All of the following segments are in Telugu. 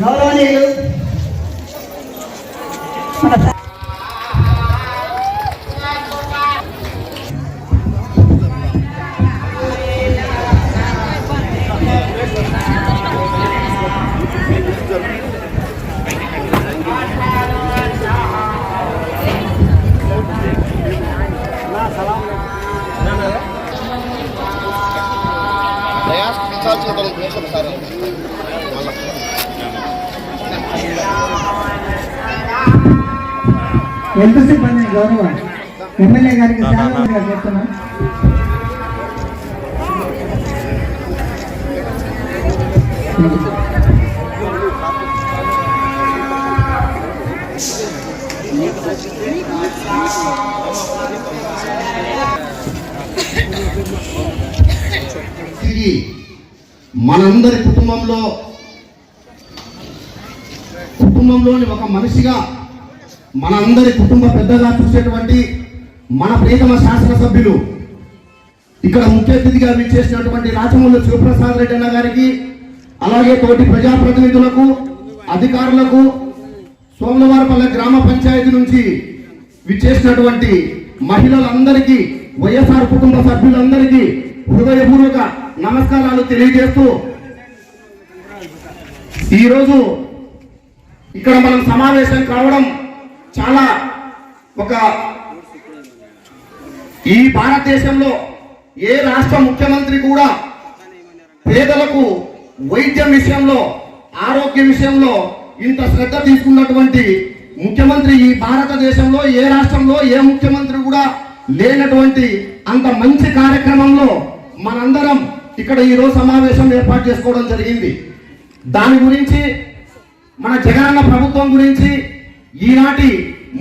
గౌరవనీయులు ఎంత సిబ్బంది గౌరవ? ఎమ్మెల్యే గారికి చెప్తున్నా. తిరిగి మనందరి కుటుంబంలో కుటుంబంలోని ఒక మనిషిగా మనందరి కుటుంబ పెద్దగా చూసేటువంటి మన ప్రియతమ శాసనసభ్యులు ఇక్కడ ముఖ్య అతిథిగా విచ్చేసినటువంటి రాజమౌళి శివప్రసాద్ రెడ్డి అన్న గారికి అలాగే తోటి ప్రజాప్రతినిధులకు అధికారులకు సోమవారపల్లె గ్రామ పంచాయతీ నుంచి విచ్చేసినటువంటి మహిళలందరికీ వైఎస్ఆర్ కుటుంబ సభ్యులందరికీ హృదయపూర్వక నమస్కారాలు తెలియజేస్తూ ఈరోజు ఇక్కడ మనం సమావేశం కావడం చాలా ఒక ఈ భారతదేశంలో ఏ రాష్ట్ర ముఖ్యమంత్రి కూడా పేదలకు వైద్యం విషయంలో ఆరోగ్య విషయంలో ఇంత శ్రద్ధ తీసుకున్నటువంటి ముఖ్యమంత్రి ఈ భారతదేశంలో ఏ రాష్ట్రంలో ఏ ముఖ్యమంత్రి కూడా లేనటువంటి అంత మంచి కార్యక్రమంలో మనందరం ఇక్కడ ఈరోజు సమావేశం ఏర్పాటు చేసుకోవడం జరిగింది. దాని గురించి మన జగనన్న ప్రభుత్వం గురించి ఈనాటి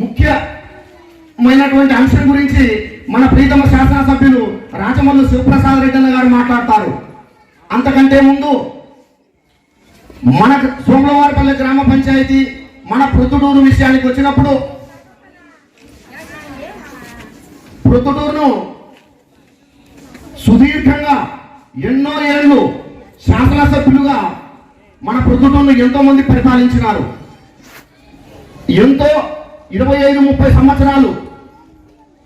ముఖ్యమైనటువంటి అంశం గురించి మన ప్రీతమ శాసనసభ్యులు రాచమల్లు శివప్రసాద్ రెడ్డి గారు మాట్లాడతారు. అంతకంటే ముందు మన సోమవారపల్లి గ్రామ పంచాయతీ మన ప్రొద్దుటూరు విషయానికి వచ్చినప్పుడు ప్రొద్దుటూరును సుదీర్ఘంగా ఎన్నో ఏళ్ళు శాసనసభ్యులుగా మన ప్రొద్దుటూరును ఎంతో మంది పరిపాలించినారు. ఎంతో ఇరవై ఐదు ముప్పై సంవత్సరాలు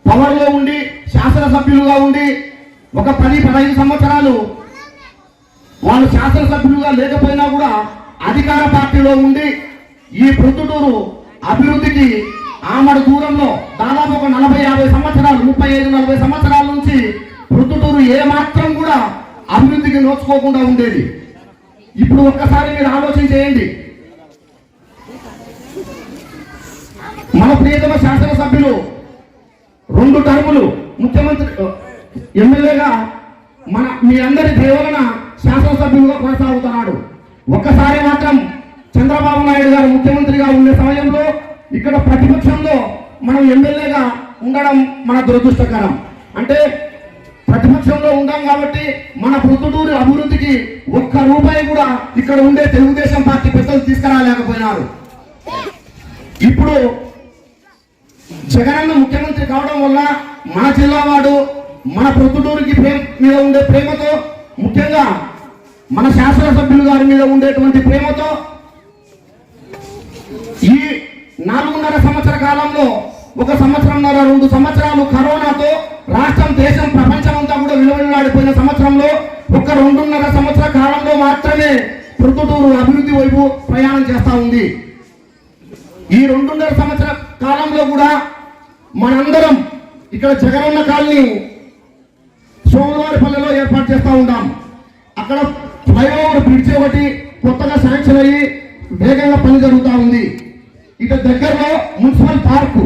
పవర్లో ఉండి శాసనసభ్యులుగా ఉండి ఒక పది పదహైదు సంవత్సరాలు వాళ్ళు శాసనసభ్యులుగా లేకపోయినా కూడా అధికార పార్టీలో ఉండి ఈ ప్రొద్దుటూరు అభివృద్ధికి ఆమడ దూరంలో దాదాపు ఒక నలభై యాభై సంవత్సరాలు ముప్పై ఐదు నలభై సంవత్సరాల నుంచి ప్రొద్దుటూరు ఏ మాత్రం కూడా అభివృద్ధికి నోచుకోకుండా ఉండేది. ఇప్పుడు ఒక్కసారి మీరు ఆలోచన చేయండి. మన ప్రియతమ శాసనసభ్యులు రెండు టర్ములు ముఖ్యమంత్రి ఎమ్మెల్యేగా మన మీ అందరి దేవలన శాసనసభ్యులుగా కొనసాగుతున్నాడు. ఒక్కసారి మాత్రం చంద్రబాబు నాయుడు గారు ముఖ్యమంత్రిగా ఉండే సమయంలో ఇక్కడ ప్రతిపక్షంలో మనం ఎమ్మెల్యేగా ఉండడం మన దురదృష్టకరం. అంటే ప్రతిపక్షంలో ఉన్నాం కాబట్టి మన ప్రొద్దుటూరు అభివృద్ధికి ఒక్క రూపాయి కూడా ఇక్కడ ఉండే తెలుగుదేశం పార్టీ పెద్దలు తీసుకురాలేకపోయినారు. ఇప్పుడు జగనన్న ముఖ్యమంత్రి కావడం వల్ల మన జిల్లా వాడు మన ప్రొద్దుటూరుకి ప్రేమ మీద ఉండే ప్రేమతో ముఖ్యంగా మన శాసనసభ్యులు గారి మీద ఉండేటువంటి ప్రేమతో ఈ నాలుగున్నర సంవత్సర కాలంలో ఒక సంవత్సరంన్నర రెండు సంవత్సరాలు కరోనాతో రాష్ట్రం దేశం ప్రపంచం అంతా కూడా విలువలాడిపోయిన సంవత్సరంలో ఒక రెండున్నర సంవత్సర కాలంలో మాత్రమే ప్రొద్దుటూరు అభివృద్ధి వైపు ప్రయాణం చేస్తూ ఉంది. ఈ రెండున్నర సంవత్సర కాలంలో కూడా మనందరం ఇక్కడ జగనన్న కాలనీ సోమవారిపల్లెలో ఏర్పాటు చేస్తూ ఉంటాం అక్కడ ఫ్లైఓవర్ బ్రిడ్జ్ ఒకటి కొత్తగా శాంక్షన్ అయ్యి వేగంగా పని జరుగుతూ ఉంది. ఇక దగ్గరలో మున్సిపల్ పార్కు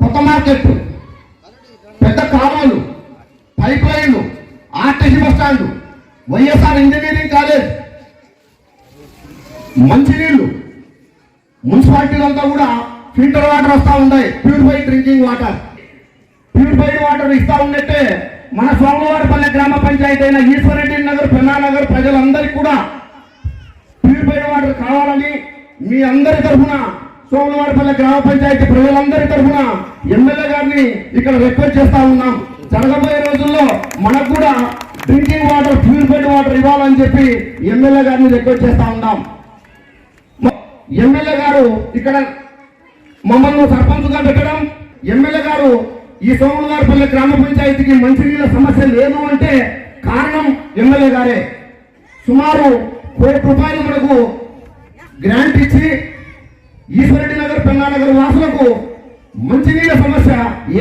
కొత్త మార్కెట్. పెద్ద కామాలు పైప్ లైన్లు RTC bus stand YSR engineering college మంచినీళ్ళు మున్సిపాలిటీలంతా కూడా ఫిల్టర్ వాటర్ వస్తూ ఉంటాయి purified drinking water. Purified water ఇస్తా ఉన్నట్టే మన సోమవారపల్లె గ్రామ పంచాయతీ అయిన ఈశ్వరెడ్డి నగర్ పెన్నానగర్ ప్రజలందరికీ కూడా ప్యూరిఫైడ్ వాటర్ కావాలని మీ అందరి తరఫున సోమవారిపల్లి గ్రామ పంచాయతీ ప్రజలందరి తరఫున ఎమ్మెల్యే గారిని ఇక్కడ రిక్వెస్ట్ చేస్తా ఉన్నాం. జరగబోయే రోజుల్లో మనకు కూడా డ్రింకింగ్ వాటర్ ప్యూరిఫైడ్ వాటర్ ఇవ్వాలని చెప్పి ఎమ్మెల్యే గారిని రిక్వెస్ట్ చేస్తా ఉన్నాం. ఎమ్మెల్యే గారు ఇక్కడ మమ్మల్ని సర్పంచ్గా పెట్టడం ఎమ్మెల్యే గారు ఈ సోమవారిపల్లి గ్రామ పంచాయతీకి మంచినీళ్ళ సమస్య లేదు అంటే కారణం ఎమ్మెల్యే గారే. సుమారు కోటి రూపాయలు మనకు గ్రాంట్ ఇచ్చి ఈశ్వరెడ్డి నగర్ పెన్నానగర్ వాసులకు మంచినీళ్ళ సమస్య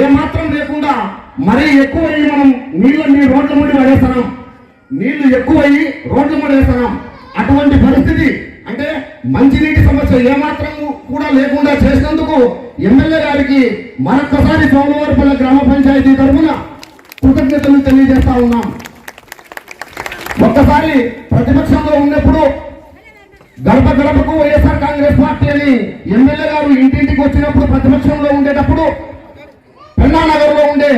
ఏమాత్రం లేకుండా మరీ ఎక్కువయ్యి మనం నీళ్ళని రోడ్ల ముడి పడేస్తున్నాం. నీళ్ళు ఎక్కువయ్యి రోడ్ల ముడి వేస్తున్నాం అటువంటి పరిస్థితి అంటే మంచినీటి సమస్య ఏమాత్రం కూడా లేకుండా చేసినందుకు ఎమ్మెల్యే గారికి మరొక్కసారి సోమవారపల్లి గ్రామ పంచాయతీ తరఫున కృతజ్ఞతలు తెలియజేస్తా ఉన్నాం. ఒక్కసారి ప్రతిపక్షంలో ఉండే గడప గడపకు వైఎస్ఆర్ కాంగ్రెస్ పార్టీ అని ఎమ్మెల్యే గారు ఇంటింటికి వచ్చినప్పుడు ప్రతిపక్షంలో ఉండేటప్పుడు పెన్నానగర్లో ఉండే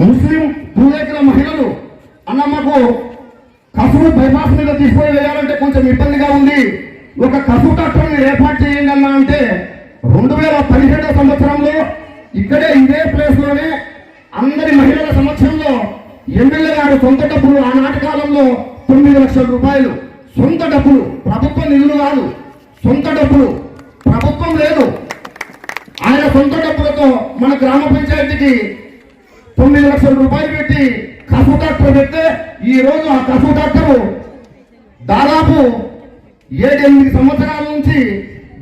ముస్లిం పూర్వీకుల మహిళలు అన్నమ్మకు కసువు బైపాస్ మీద తీసుకొని వెళ్ళాలంటే కొంచెం ఇబ్బందిగా ఉంది. ఒక కసువు డాక్టర్ ఏర్పాటు చేయండి అన్నా అంటే రెండు వేల పదిహేడవ సంవత్సరంలో ఇక్కడే ఇదే ప్లేస్లోనే అందరి మహిళల సమక్షంలో ఎమ్మెల్యే గారు సొంత డబ్బులు ఆనాటి కాలంలో తొమ్మిది లక్షల రూపాయలు. సొంత డబ్బులు. ప్రభుత్వ నిధులు కాదు. సొంత డబ్బులు. ప్రభుత్వం లేదు. ఆయన సొంత డబ్బులతో మన గ్రామ పంచాయతీకి తొమ్మిది లక్షల రూపాయలు పెట్టి కసు డాక్టర్ పెడితే ఈ రోజు ఆ కసు డాక్టరు దాదాపు ఏడెనిమిది సంవత్సరాల నుంచి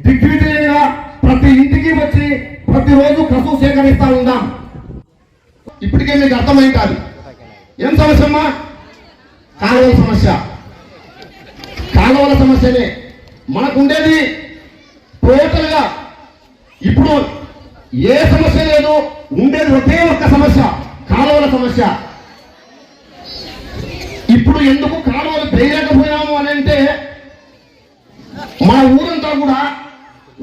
దిగ్విజయంగా ప్రతి ఇంటికి వచ్చి ప్రతిరోజు కసు సేకరిస్తా ఉందాం ఇప్పటికే మీకు అర్థమై కాదు ఏం సమస్య అమ్మా? కాలువల సమస్య. కాలువల సమస్యనే. మనకు ఉండేది ఇప్పుడు ఏ సమస్య లేదు ఉండేది ఒకే ఒక్క సమస్య కాలువల సమస్య. ఇప్పుడు ఎందుకు కాలువలు వేయలేకపోయాము అని అంటే మన ఊరంతా కూడా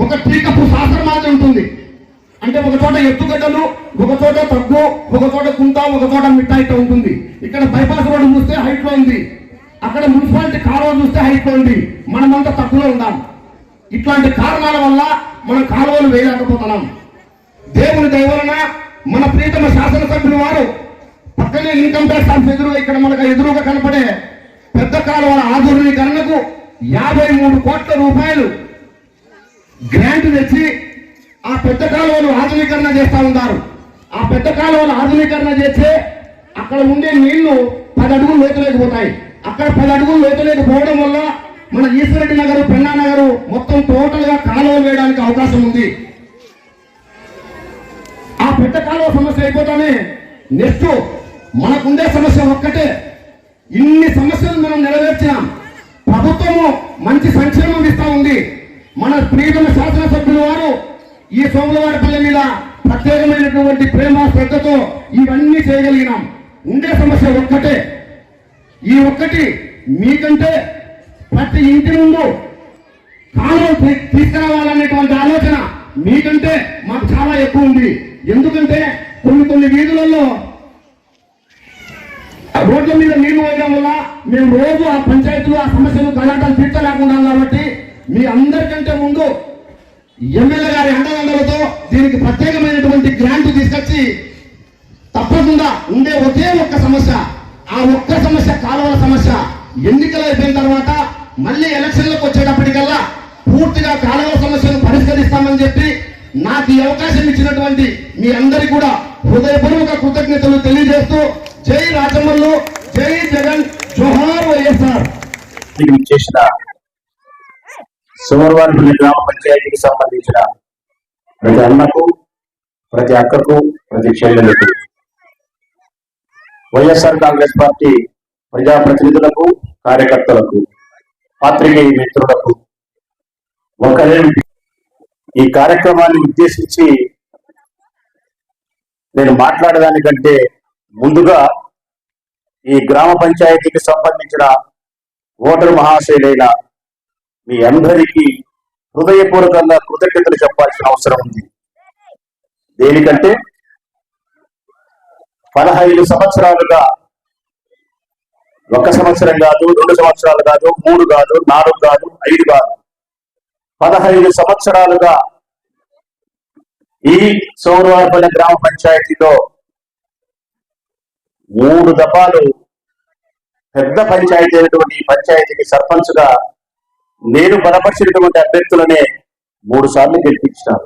ఒక టీకపు శాస్త్రం మాదిరి ఉంటుంది. అంటే ఒక చోట ఎత్తుగడ్డలు ఒక చోట తగ్గు ఒక చోట కుంట ఒక చోట మిట్ట ఉంటుంది. ఇక్కడ బైపాస్ రోడ్డు చూస్తే హైట్లో ఉంది. అక్కడ మున్సిపాలిటీ కాలువ చూస్తే హైపోయింది మనమంతా తక్కువలో ఉందాం ఇట్లాంటి కారణాల వల్ల మనం కాలువలు వేయలేకపోతున్నాం. దేవుని దయవలన మన ప్రీతమ శాసనసభ్యులు వారు పక్కనే ఇన్కమ్ ట్యాక్స్ ఆఫీస్ ఎదురుగా ఇక్కడ మనకు ఎదురుగా కనపడే పెద్ద కాలువల ఆధునీకరణకు యాభై మూడు కోట్ల రూపాయలు గ్రాంట్ తెచ్చి ఆ పెద్ద కాలువలు ఆధునీకరణ చేస్తూ ఉన్నారు. ఆ పెద్ద కాలువలు ఆధునీకరణ చేస్తే అక్కడ ఉండే నీళ్ళు పది అడుగులు లోతులోకి పోతాయి. అక్కడ పది అడుగులు లోతులోకి పోవడం వల్ల మన ఈశ్వరెడ్డి నగర్ పెన్నా నగర్ మొత్తం టోటల్గా కాలువలు వేయడానికి అవకాశం ఉంది. ఆ పెద్ద కాలువ సమస్య అయిపోతానే. నెక్స్ట్ మనకుండే సమస్య ఒక్కటే. ఇన్ని సమస్యలు మనం నెరవేర్చినాం. ప్రభుత్వము మంచి సంక్షేమం ఇస్తా ఉంది. మన ప్రియతమ శాసనసభ్యుల వారు ఈ సోమవారపల్లి మీద ప్రత్యేకమైనటువంటి ప్రేమ శ్రద్ధతో ఇవన్నీ చేయగలిగినాం. ఉండే సమస్య ఒక్కటే. ఈ ఒక్కటి మీకంటే ప్రతి ఇంటి ముందు కాలువ తీసుకురావాలనేటువంటి ఆలోచన మీకంటే మాకు చాలా ఎక్కువ ఉంది. ఎందుకంటే కొన్ని కొన్ని వీధులలో ఆ రోడ్ల మీద నీళ్ళు వేయడం వల్ల మేము రోజు ఆ పంచాయతీలు ఆ సమస్యలు కలాటాలు తీర్చలేకుండా కాబట్టి మీ అందరికంటే ముందు ఎమ్మెల్యే గారి అండదండలతో దీనికి ప్రత్యేకమైనటువంటి గ్రాంట్ తీసుకొచ్చి తప్పకుండా ఉండే ఒకే ఒక్క సమస్య ఆ ఒక్క సమస్య కాలువల సమస్య ఎన్నికలు అయిపోయిన తర్వాత మళ్ళీ ఎలక్షన్లకు వచ్చేటప్పటికల్లా పూర్తిగా కాలువల సమస్యను పరిష్కరిస్తామని చెప్పి నాకు ఈ అవకాశం ఇచ్చినటువంటి మీ అందరికీ కూడా హృదయపూర్వక కృతజ్ఞతలు తెలియజేస్తూ జై రాజమల్లు జై జగన్ జోహార్ వైఎస్ఆర్. ఇది చేసిన సుమర్వారిపల్లి గ్రామ పంచాయతీకి సంబంధించిన ప్రతి అన్నకు ప్రతి అక్కకు ప్రతి చెల్లెలకు వైఎస్ఆర్ కాంగ్రెస్ పార్టీ ప్రజాప్రతినిధులకు కార్యకర్తలకు పాత్రికేయ మిత్రులకు ఒకరే ఈ కార్యక్రమాన్ని ఉద్దేశించి నేను మాట్లాడడానికంటే ముందుగా ఈ గ్రామ పంచాయతీకి సంబంధించిన ఓటరు మహాశైలైన మీ అందరికీ హృదయపూర్వకంగా కృతజ్ఞతలు చెప్పాల్సిన అవసరం ఉంది. దేనికంటే పదహైదు సంవత్సరాలుగా ఒక సంవత్సరం కాదు రెండు సంవత్సరాలు కాదు మూడు కాదు నాలుగు కాదు ఐదు కాదు. పదహైదు సంవత్సరాలుగా ఈ సౌరవారపల్లి గ్రామ పంచాయతీలో మూడు దఫాలు పెద్ద పంచాయతీ అయినటువంటి పంచాయతీకి సర్పంచ్గా నేను బలపరిచినటువంటి అభ్యర్థులనే మూడు సార్లు గెలిపించినారు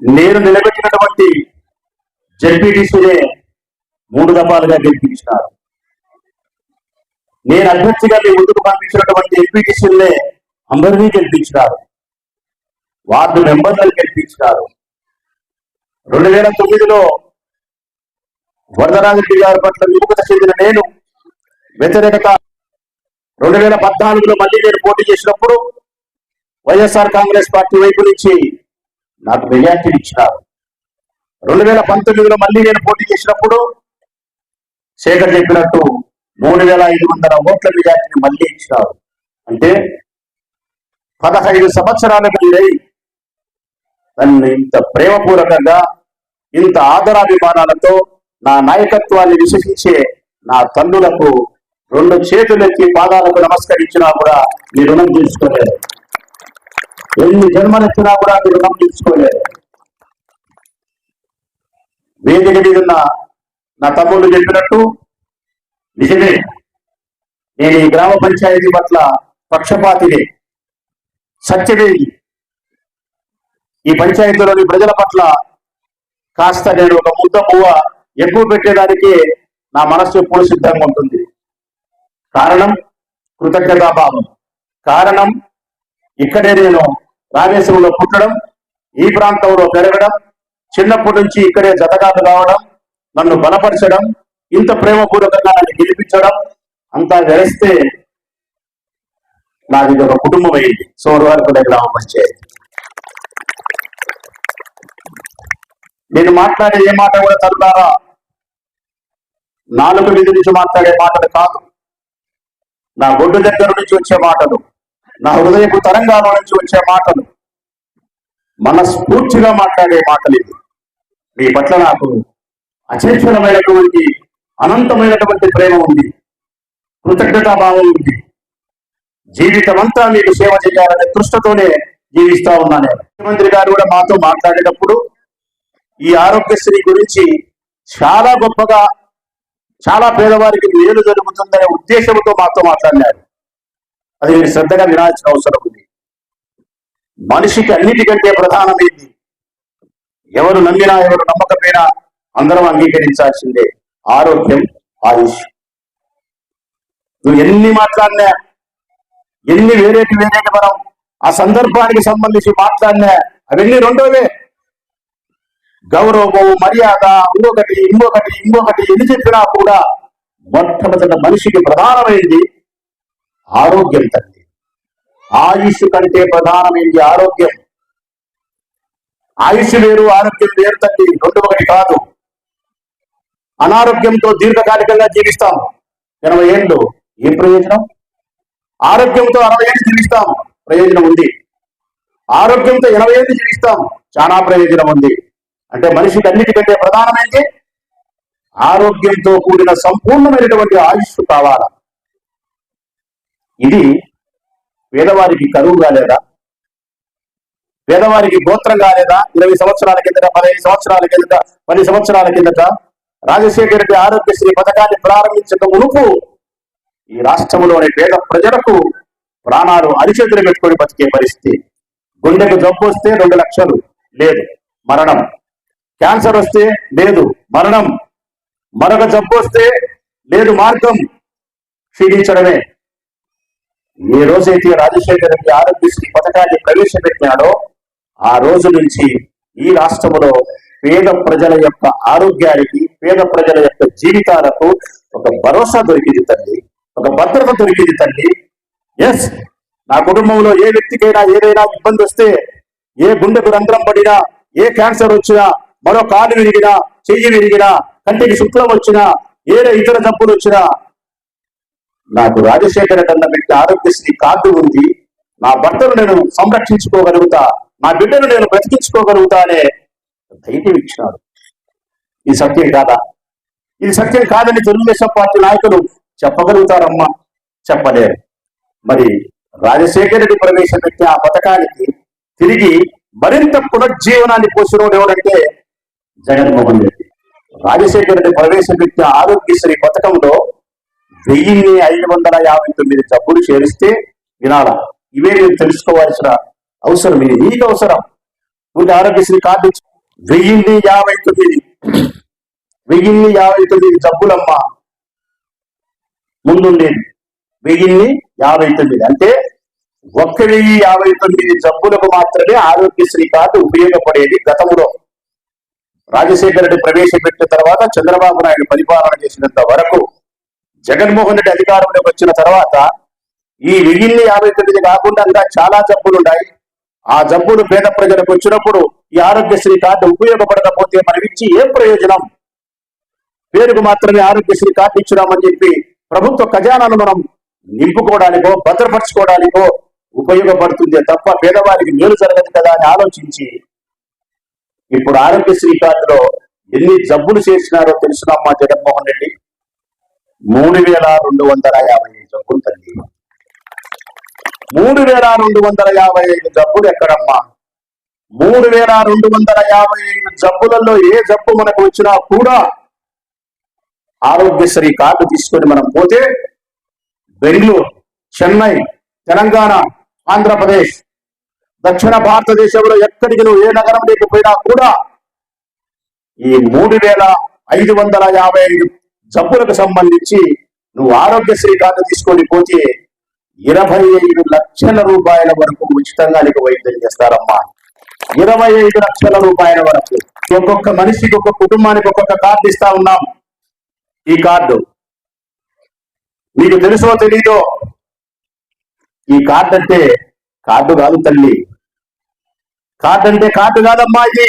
నేను నిలబెట్టినటువంటి జడ్పీటీసీనే మూడు దఫాలుగా గెలిపించినారు. నేను అభ్యర్థిగా మీ ముందుకు పంపించినటువంటి ఎంపీటీసీలనే అందరినీ గెలిపించినారు. వార్డు మెంబర్లను గెలిపించినారు. రెండు వేల తొమ్మిదిలో వరదరాజరెడ్డి గారి పట్ల విముఖత చెందిన నేను వ్యతిరేకత రెండు వేల పద్నాలుగులో మళ్ళీ నేను పోటీ చేసినప్పుడు వైఎస్ఆర్ కాంగ్రెస్ పార్టీ వైపు నుంచి నాకు మెజార్టీ ఇచ్చినారు. రెండు వేల పంతొమ్మిదిలో మళ్ళీ నేను పోటీ చేసినప్పుడు శేఖర్ చెప్పినట్టు మూడు వేల ఐదు వందల ఓట్ల మెజార్టీని మళ్ళీ ఇచ్చినారు. అంటే పదహైదు సంవత్సరాలకు మీరై నన్ను ఇంత ప్రేమపూర్వకంగా ఇంత ఆదరాభిమానాలతో నా నాయకత్వాన్ని విశ్వసించే నా తల్లులకు రెండు చేతులెత్తి పాదాలకు నమస్కరించినా కూడా మీ రుణం తీసుకోలేదు. ఎన్ని జన్మలెత్తినా కూడా మీ రుణం తీసుకోలేదు. వేదిక మీద ఉన్న నా తమ్ముళ్ళు చెప్పినట్టు నిజమే. నేను ఈ గ్రామ పంచాయతీ పట్ల పక్షపాతిని సత్యవేది. ఈ పంచాయతీలోని ప్రజల పట్ల కాస్త నేను ఒక ముద్ద పువ్వ ఎక్కువ పెట్టేదానికి నా మనస్సు ఎప్పుడు సిద్ధంగా ఉంటుంది. కారణం కృతజ్ఞతాభావం. కారణం ఇక్కడే నేను రామేశ్వరంలో పుట్టడం ఈ ప్రాంతంలో పెరగడం చిన్నప్పటి నుంచి ఇక్కడే జతగాలు కావడం నన్ను బలపరచడం ఇంత ప్రేమపూర్వకంగా నన్ను గెలిపించడం అంతా వెలిస్తే నాది ఇది ఒక కుటుంబం అయింది సోమవారపల్లి గ్రామ పంచాయతీ నేను మాట్లాడే ఏ మాట కూడా తరుతారా నాలుగు మీద నుంచి మాట్లాడే మాటలు కాదు. నా గొడ్డు దగ్గర నుంచి వచ్చే మాటలు నా హృదయపు తరంగాల నుంచి వచ్చే మాటలు మనస్ఫూర్తిగా మాట్లాడే మాటలు మీ పట్ల నాకు అచేక్షణమైనటువంటి అనంతమైనటువంటి ప్రేమ ఉంది. కృతజ్ఞతాభావం ఉంది. జీవితం అంతా మీకు సేవ చేయాలనే దృష్టితోనే జీవిస్తా ఉన్నాను ముఖ్యమంత్రి గారు కూడా మాతో మాట్లాడేటప్పుడు ఈ ఆరోగ్యశ్రీ గురించి చాలా గొప్పగా చాలా పేదవారికి మేలు జరుగుతుందనే ఉద్దేశంతో మాతో మాట్లాడినారు. అది మీరు శ్రద్ధగా వినాల్సిన అవసరం ఉంది. మనిషికి అన్నిటికంటే ప్రధానమైంది ఎవరు నమ్మినా ఎవరు నమ్మకపోయినా అందరం అంగీకరించాల్సిందే ఆరోగ్యం ఆయుష్. నువ్వు ఎన్ని మాట్లాడినా ఎన్ని వేరేటి వేరేటి మనం ఆ సందర్భానికి సంబంధించి మాట్లాడినా అవన్నీ రెండోవే. గౌరవము మర్యాద ఇంకొకటి ఇంకొకటి ఇంకొకటి ఎన్ని చెప్పినా కూడా మొట్టమొదట మనిషికి ప్రధానమైంది ఆరోగ్యం తల్లి. ఆయుష్ కంటే ప్రధానమైంది ఆరోగ్యం. ఆయుష్ వేరు ఆరోగ్యం వేరు తల్లి రెండు ఒకటి కాదు. అనారోగ్యంతో దీర్ఘకాలికంగా జీవిస్తాం. ఎనభై ఏళ్ళు. ఏం ప్రయోజనం? ఆరోగ్యంతో అరవై ఏళ్ళు జీవిస్తాం. ప్రయోజనం ఉంది. ఆరోగ్యంతో ఎనభై ఏళ్ళు జీవిస్తాం. చాలా ప్రయోజనం ఉంది. అంటే మనిషికి అన్నిటికంటే ప్రధానమైంది ఆరోగ్యంతో కూడిన సంపూర్ణమైనటువంటి ఆయుష్ కావాల? ఇది పేదవారికి కరువు కాలేదా పేదవారికి గోత్రం కాలేదా ఇరవై సంవత్సరాల కిందట పదహైదు సంవత్సరాల కిందట పది సంవత్సరాల కిందట రాజశేఖర రెడ్డి ఆరోగ్యశ్రీ పథకాన్ని ప్రారంభించక మునుపు ఈ రాష్ట్రంలోని పేద ప్రజలకు ప్రాణాలు అరిచేతులు పెట్టుకొని బతికే పరిస్థితి. గుండెకు జబ్బు వస్తే రెండు లక్షలు లేదు మరణం. క్యాన్సర్ వస్తే లేదు మరణం. మరొక జబ్బు వస్తే లేదు మార్గం. క్షీణించడమే. ఏ రోజైతే రాజశేఖర రెడ్డి ఆరోగ్యశ్రీ పథకాన్ని ప్రవేశపెట్టినాడో ఆ రోజు నుంచి ఈ రాష్ట్రంలో పేద ప్రజల యొక్క ఆరోగ్యానికి పేద ప్రజల యొక్క జీవితాలకు ఒక భరోసా దొరికింది తల్లి. ఒక భద్రత దొరికింది తల్లి. ఎస్ నా కుటుంబంలో ఏ వ్యక్తికైనా ఏదైనా ఇబ్బంది వస్తే ఏ గుండెకు రంధ్రం పడినా ఏ క్యాన్సర్ వచ్చినా మరో కాలు విరిగినా చెయ్యి విరిగినా కంటికి శుక్లం వచ్చినా ఏ ఇతర జబ్బులు వచ్చినా నాకు రాజశేఖర అన్న వ్యక్తి ఆరోగ్యశ్రీ కార్డు ఉంది. నా భర్తను నేను సంరక్షించుకోగలుగుతా నా బిడ్డను నేను బ్రతికించుకోగలుగుతా అనే ధైర్యం ఇచ్చినాడు. ఇది సత్యం కాదా? ఇది సత్యం కాదని తెలుగుదేశం పార్టీ నాయకులు చెప్పగలుగుతారమ్మా? చెప్పలేరు మరి రాజశేఖర రెడ్డి ప్రవేశపెట్టిన ఆ పథకానికి తిరిగి మరింత పునర్జీవనాన్ని పోసినోడు ఎవడంటే జగన్మోహన్ రెడ్డి. రాజశేఖర రెడ్డి ప్రవేశపెట్టిన ఆరోగ్యశ్రీ పథకంలో వెయ్యిన్ని ఐదు వందల యాభై తొమ్మిది జబ్బులు చేరిస్తే వినాల? ఇవే మీరు తెలుసుకోవాల్సిన అవసరం ఇది. నీకు అవసరం. ఊరికి ఆరోగ్యశ్రీ కార్డు వెయ్యిన్ని యాభై తొమ్మిది. వెయ్యిన్ని యాభై తొమ్మిది జబ్బులమ్మా ముందుండేది వెయ్యిన్ని యాభై తొమ్మిది. అంటే ఒక్క వెయ్యి యాభై తొమ్మిది జబ్బులకు మాత్రమే ఆరోగ్యశ్రీ కార్డు ఉపయోగపడేది గతంలో. రాజశేఖర రెడ్డి ప్రవేశపెట్టిన తర్వాత చంద్రబాబు నాయుడు పరిపాలన చేసినంత వరకు జగన్మోహన్ రెడ్డి అధికారంలోకి వచ్చిన తర్వాత ఈ వెయ్యిన్ని యాభై తొమ్మిది కాకుండా ఇంకా చాలా జబ్బులు ఉన్నాయి ఆ జబ్బులు పేద ప్రజలకు వచ్చినప్పుడు ఈ ఆరోగ్యశ్రీ కార్డు ఉపయోగపడకపోతే మనం ఇచ్చి ఏం ప్రయోజనం? పేరుకు మాత్రమే ఆరోగ్యశ్రీ కార్డు ఇచ్చినామని చెప్పి ప్రభుత్వ ఖజానాను మనం నింపుకోవడానికో భద్రపరచుకోవడానికో ఉపయోగపడుతుంది తప్ప పేదవారికి మేలు జరగదు కదా అని ఆలోచించి ఇప్పుడు ఆరోగ్యశ్రీ కార్డులో ఎన్ని జబ్బులు చేసినారో తెలుసునమ్మా జగన్మోహన్ రెడ్డి. మూడు వేల రెండు వందల యాభై ఐదు జబ్బులు తల్లి. మూడు వేల రెండు వందల యాభై ఐదు జబ్బులు ఎక్కడమ్మా? మూడు వేల రెండు వందల యాభై ఐదు జబ్బులలో ఏ జబ్బు మనకు వచ్చినా కూడా ఆరోగ్యశ్రీ కార్డు తీసుకొని మనం పోతే బెంగళూరు చెన్నై తెలంగాణ ఆంధ్రప్రదేశ్ దక్షిణ భారతదేశంలో ఎక్కడికి నువ్వు ఏ నగరం లేకపోయినా కూడా ఈ మూడు వేల ఐదు వందల యాభై ఐదు జబ్బులకు సంబంధించి నువ్వు ఆరోగ్యశ్రీ కార్డు తీసుకొని పోతే ఇరవై ఐదు లక్షల రూపాయల వరకు ఉచితంగా నీకు వైద్యం చేస్తారమ్మా. ఇరవై ఐదు లక్షల రూపాయల వరకు ఒక్కొక్క మనిషికి ఒక్కొక్క కుటుంబానికి ఒక్కొక్క కార్డు ఇస్తా ఉన్నాం. ఈ కార్డు మీకు తెలుసో తెలీదో? ఈ కార్డు అంటే కార్డు కాదు తల్లి. కార్డు అంటే కార్డు కాదమ్మా ఇది.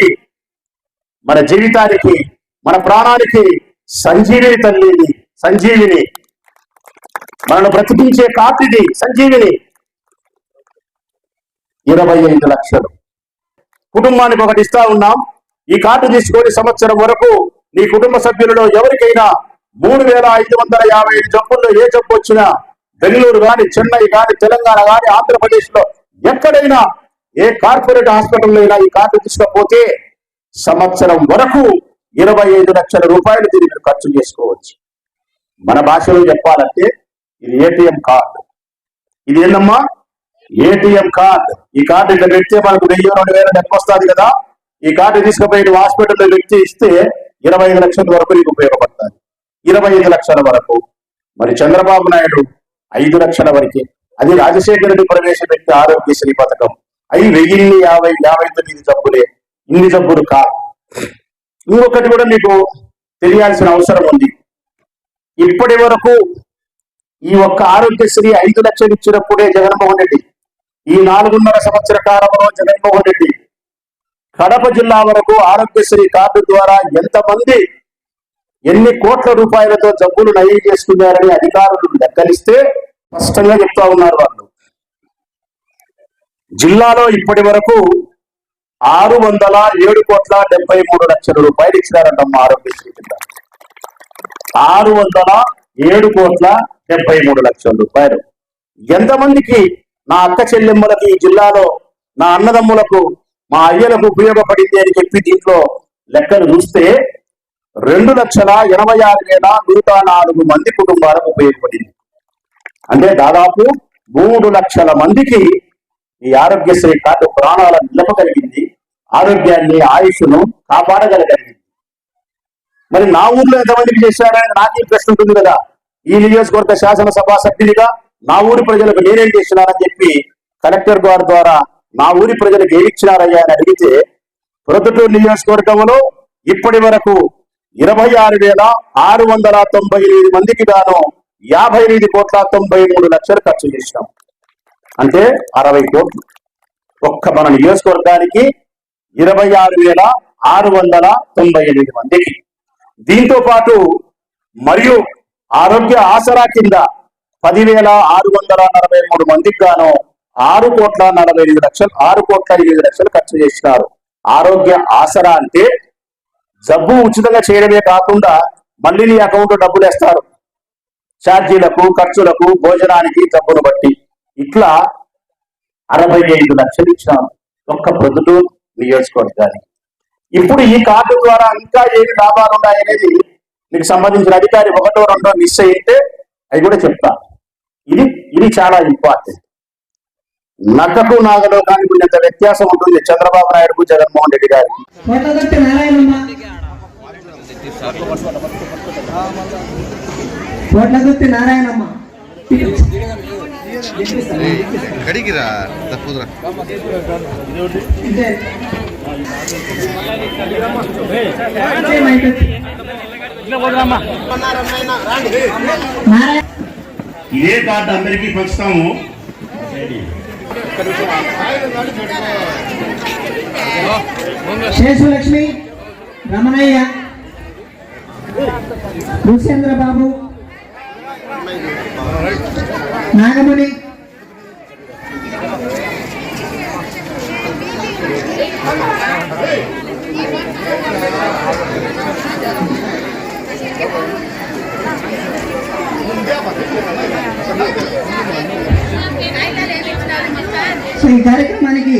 మన జీవితానికి మన ప్రాణానికి సంజీవిని తల్లి ఇది సంజీవిని. మనను బ్రతికించే కాపిది సంజీవిని. ఇరవై ఐదు లక్షలు. కుటుంబానికి ఒకటి ఇస్తా ఉన్నాం. ఈ కార్డు తీసుకొని సంవత్సరం వరకు నీ కుటుంబ సభ్యులలో ఎవరికైనా మూడు వేల ఐదు వందల యాభై ఐదు జబ్బుల్లో ఏ జబ్బు వచ్చినా బెంగళూరు కానీ చెన్నై కానీ తెలంగాణ కానీ ఆంధ్రప్రదేశ్లో ఎక్కడైనా ఏ కార్పొరేట్ హాస్పిటల్లో అయినా ఈ కార్డు తీసుకపోతే సంవత్సరం వరకు ఇరవై ఐదు లక్షల రూపాయలు దీన్ని మీరు ఖర్చు చేసుకోవచ్చు. మన భాషలో చెప్పాలంటే ఇది ఏటీఎం కార్డు ఇది ఏందమ్మా? ఏటీఎం కార్డు ఈ కార్డు ఇట్లా పెడితే మనకు వెయ్యి రెండు వేల డెబ్బై వస్తుంది కదా. ఈ కార్డు తీసుకుపోయి హాస్పిటల్లో వ్యక్తి ఇస్తే ఇరవై ఐదు లక్షల వరకు నీకు ఉపయోగపడతాయి ఇరవై ఐదు లక్షల వరకు. మరి చంద్రబాబు నాయుడు ఐదు లక్షల వరకే. అది రాజశేఖర రెడ్డి ప్రవేశపెట్టిన ఆరోగ్యశ్రీ పథకం. అవి వెయ్యిన్ని యాభై యాభై తొమ్మిది జబ్బులే. ఇన్ని జబ్బులు కాదు. ఇంకొకటి కూడా మీకు తెలియాల్సిన అవసరం ఉంది. ఇప్పటి వరకు ఈ ఒక్క ఆరోగ్యశ్రీ ఐదు లక్షలు ఇచ్చినప్పుడే జగన్మోహన్ రెడ్డి ఈ నాలుగున్నర సంవత్సర కాలంలో జగన్మోహన్ రెడ్డి కడప జిల్లా వరకు ఆరోగ్యశ్రీ కార్డు ద్వారా ఎంతమంది ఎన్ని కోట్ల రూపాయలతో జబ్బులు నయం చేసుకున్నారని అధికారులు లెక్కలిస్తే స్పష్టంగా చెప్తా ఉన్నారు వాళ్ళు. జిల్లాలో ఇప్పటి వరకు ఆరు వందల ఏడు కోట్ల డెబ్బై మూడు లక్షల రూపాయలు ఇచ్చినారంటమ్మా ఆరోగ్యశ్రీ కింద. ఆరు వందల ఏడు కోట్ల డెబ్బై మూడు లక్షల రూపాయలు. ఎంతమందికి నా అక్క చెల్లెమ్మలకి ఈ జిల్లాలో నా అన్నదమ్ములకు మా అయ్యలకు ఉపయోగపడింది అని చెప్పి దీంట్లో లెక్కలు చూస్తే రెండు లక్షల ఎనభై ఆరు వేల నూట నాలుగు మంది కుటుంబాలకు ఉపయోగపడింది. అంటే దాదాపు మూడు లక్షల మందికి ఈ ఆరోగ్యశ్రీ కార్డు ప్రాణాలను నిలపగలిగింది ఆరోగ్యాన్ని ఆయుష్ను కాపాడగలగలిగింది మరి నా ఊర్లో ఎంతమందికి చేశారని నాకే ప్రశ్న ఉంటుంది కదా. ఈ నియోజకవర్గ శాసనసభ సభ్యునిగా నా ఊరి ప్రజలకు నేనేం చేసినానని చెప్పి కలెక్టర్ గారి ద్వారా నా ఊరి ప్రజలకు ఏమి ఇచ్చినారయ్యా అని అడిగితే ప్రొద్దుటూరు నియోజకవర్గంలో ఇప్పటి వరకు ఇరవై ఆరు వేల ఆరు వందల తొంభై ఎనిమిది మందికి గాను యాభై ఎనిమిది కోట్ల తొంభై మూడు లక్షలు ఖర్చు చేసినాం. అంటే అరవై కోట్లు. ఒక్క మన నియోజకవర్గానికి ఇరవై ఆరు వేల ఆరు వందల తొంభై ఎనిమిది మందికి. దీంతో పాటు మరియు ఆరోగ్య ఆసరా కింద పదివేల ఆరు వందల నలభై మూడు మందికి గాను ఆరు కోట్ల నలభై ఎనిమిది లక్షలు ఆరు కోట్ల ఎనిమిది లక్షలు ఖర్చు చేసినారు. ఆరోగ్య ఆసరా అంటే జబ్బు ఉచితంగా చేయడమే కాకుండా మళ్ళీ నీ అకౌంట్ డబ్బులు వేస్తారు. ఛార్జీలకు ఖర్చులకు భోజనానికి జబ్బును బట్టి. ఇట్లా అరవై ఐదు లక్షలు ఇచ్చినాం ఒక్క ప్రొద్దుటూరు నియోజకవర్గానికి. ఇప్పుడు ఈ కార్డు ద్వారా ఇంకా ఏమి లాభాలు ఉన్నాయనేది మీకు సంబంధించిన అధికారి ఒకటో రెండో మిస్ అయితే అవి కూడా చెప్తా. ఇది ఇది చాలా ఇంపార్టెంట్ నక్కకు నాగలోకానికి ఉన్నంత వ్యత్యాసం ఉంటుంది చంద్రబాబు నాయుడుకు జగన్మోహన్ రెడ్డి గారికి. నారాయణమ్మ. కడిగిరా తప్పుదురా ఇదే. కార్డు అందరికీ పంచుతాము శేషులక్ష్మి రమణయ్య భూసేంద్ర బాబు నాగమణి. సో ఈ కార్యక్రమాన్ని